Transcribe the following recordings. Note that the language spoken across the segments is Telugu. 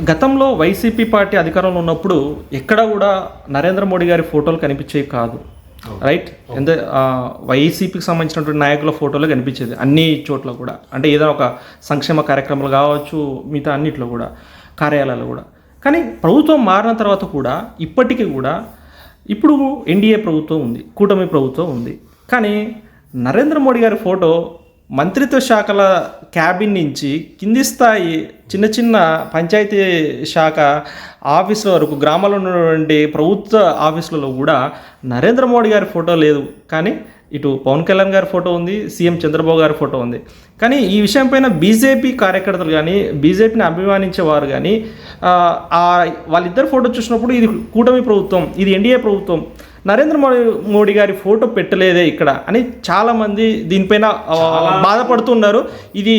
గతంలో వైసీపీ పార్టీ అధికారంలో ఉన్నప్పుడు ఎక్కడ కూడా నరేంద్ర మోడీ గారి ఫోటోలు కనిపించేవి కాదు. రైట్ ఎంత వైసీపీకి సంబంధించినటువంటి నాయకుల ఫోటోలు కనిపించేది అన్ని చోట్ల కూడా. అంటే ఏదైనా ఒక సంక్షేమ కార్యక్రమాలు కావచ్చు మిగతా అన్నిట్లో కూడా కార్యాలయాలు కూడా. కానీ ప్రభుత్వం మారిన తర్వాత కూడా ఇప్పటికీ కూడా ఇప్పుడు ఎన్డీఏ ప్రభుత్వం ఉంది కూటమి ప్రభుత్వం ఉంది. కానీ నరేంద్ర మోడీ గారి ఫోటో మంత్రిత్వ శాఖల క్యాబిన్ నుంచి కింది స్థాయి చిన్న చిన్న పంచాయతీ శాఖ ఆఫీసుల వరకు గ్రామాల్లో ఉన్నటువంటి ప్రభుత్వ ఆఫీసులలో కూడా నరేంద్ర మోడీ గారి ఫోటో లేదు. కానీ ఇటు పవన్ కళ్యాణ్ గారి ఫోటో ఉంది సీఎం చంద్రబాబు గారి ఫోటో ఉంది. కానీ ఈ విషయం పైన బీజేపీ కార్యకర్తలు కానీ బీజేపీని అభిమానించే వారు కానీ వాళ్ళిద్దరు ఫోటో చూసినప్పుడు ఇది కూటమి ప్రభుత్వం ఇది ఎన్డీఏ ప్రభుత్వం నరేంద్ర మోడీ మోడీ గారి ఫోటో పెట్టలేదే ఇక్కడ అని చాలామంది దీనిపైన బాధపడుతున్నారు. ఇది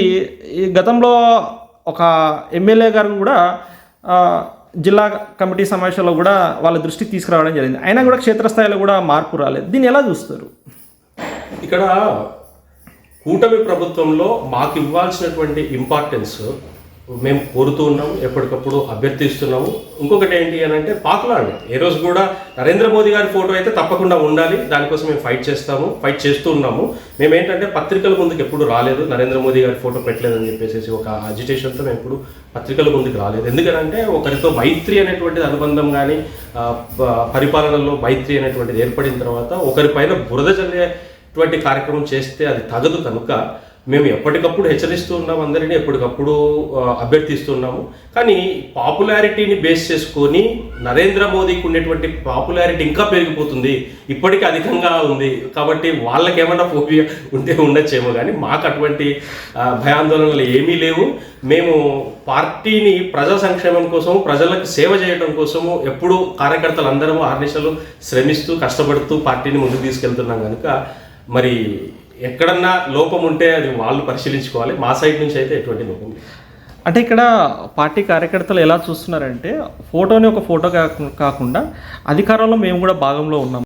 గతంలో ఒక ఎమ్మెల్యే గారు కూడా జిల్లా కమిటీ సమావేశంలో కూడా వాళ్ళ దృష్టికి తీసుకురావడం జరిగింది. అయినా కూడా క్షేత్రస్థాయిలో కూడా మార్పు రాలేదు. దీన్ని ఎలా చూస్తారు? ఇక్కడ కూటమి ప్రభుత్వంలో మాకు ఇవ్వాల్సినటువంటి ఇంపార్టెన్స్ మేము కోరుతూ ఉన్నాము ఎప్పటికప్పుడు అభ్యర్థిస్తున్నాము. ఇంకొకటి ఏంటి అని అంటే పాకులాండి ఏ రోజు కూడా నరేంద్ర మోదీ గారి ఫోటో అయితే తప్పకుండా ఉండాలి. దానికోసం మేము ఫైట్ చేస్తాము ఫైట్ చేస్తూ ఉన్నాము. మేము ఏంటంటే పత్రికల ముందుకు ఎప్పుడు రాలేదు. నరేంద్ర మోదీ గారి ఫోటో పెట్టలేదని చెప్పేసి ఒక అజిటేషన్తో మేము ఎప్పుడు పత్రికల ముందుకు రాలేదు. ఎందుకంటే ఒకరితో మైత్రి అనేటువంటిది అనుబంధం కానీ పరిపాలనలో మైత్రి అనేటువంటిది ఏర్పడిన తర్వాత ఒకరిపైన బురద చల్లేటువంటి కార్యక్రమం చేస్తే అది తగదు కనుక మేము ఎప్పటికప్పుడు హెచ్చరిస్తూ ఉన్నాం అందరినీ ఎప్పటికప్పుడు అభ్యర్థిస్తున్నాము కానీ పాపులారిటీని బేస్ చేసుకొని నరేంద్ర మోదీకి ఉండేటువంటి పాపులారిటీ ఇంకా పెరిగిపోతుంది. ఇప్పటికీ అధికంగా ఉంది. కాబట్టి వాళ్ళకి ఏమన్నా ఫోబియా ఉంటే ఉండొచ్చేమో కానీ మాకు అటువంటి భయాందోళనలు ఏమీ లేవు. మేము పార్టీని ప్రజా సంక్షేమం కోసం ప్రజలకు సేవ చేయడం కోసము ఎప్పుడు కార్యకర్తలు అందరము ఆర్నిషలు శ్రమిస్తూ కష్టపడుతూ పార్టీని ముందుకు తీసుకెళ్తున్నాం కనుక మరి ఎక్కడన్నా లోపం ఉంటే అది వాళ్ళు పరిశీలించుకోవాలి. మా సైడ్ నుంచి అయితే ఎటువంటి లోపం అంటే ఇక్కడ పార్టీ కార్యకర్తలు ఎలా చూస్తున్నారంటే ఫోటోని ఒక ఫోటో కాకుండా అధికారంలో మేము కూడా భాగంలో ఉన్నాం.